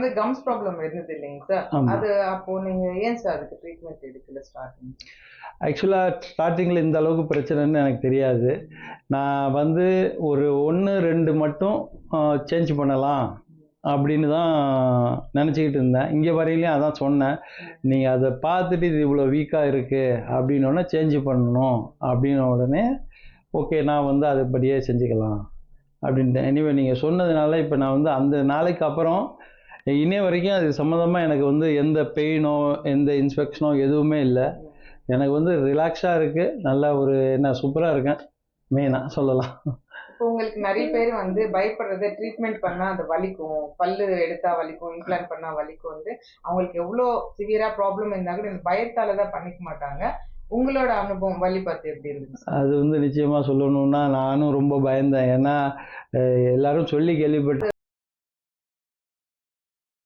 வந்து comes problem இருந்தது இல்லைங்க சார். அது அப்போ நீங்க ஏன் சார் அதுக்கு ட்ரீட்மெண்ட் எடுக்கல ஸ்டார்டிங் ஆக்சுவலாக ஸ்டார்டிங்கில் இந்த அளவுக்கு பிரச்சனைன்னு எனக்கு தெரியாது. நான் வந்து ஒரு ஒன்று ரெண்டு மட்டும் சேஞ்ச் பண்ணலாம் அப்படின்னு தான் நினச்சிக்கிட்டு இருந்தேன். இங்கே வரையிலையும் அதான் சொன்னேன். நீங்கள் அதை பார்த்துட்டு இது இவ்வளோ வீக்காக இருக்குது அப்படின்னோடனே சேஞ்ச் பண்ணணும் அப்படின்ன உடனே ஓகே நான் வந்து அதுபடியே செஞ்சுக்கலாம் அப்படின்ட்டு எனிவே நீங்கள் சொன்னதுனால இப்போ நான் வந்து அந்த நாளைக்கு அப்புறம் இன்னைய வரைக்கும் அது சம்மந்தமாக எனக்கு வந்து எந்த பெயினோ எந்த இன்ஸ்பெக்ஷனோ எதுவுமே இல்லை. எனக்கு வந்து ரிலாக்ஸாக இருக்குது நல்லா ஒரு என்ன சூப்பராக இருக்கேன். மெயினாக சொல்லலாம். இப்போ உங்களுக்கு நிறைய பேர் வந்து பயப்படுறது ட்ரீட்மெண்ட் பண்ணா அது வலிக்கும். பல்லு எடுத்தா வலிக்கும் இம்ப்ளான்ட் பண்ணா வலிக்கும் வந்து அவங்களுக்கு எவ்வளோ சிவியரா ப்ராப்ளம் இருந்தா கூட இந்த பயத்தால தான் பண்ணிக்க மாட்டாங்க. உங்களோட அனுபவம் வலி பார்த்து எப்படி இருந்துச்சு? அது வந்து நிச்சயமாக சொல்லணும்னா நானும் ரொம்ப பயந்தேன். ஏன்னா எல்லாரும் சொல்லி கேள்விப்பட்டு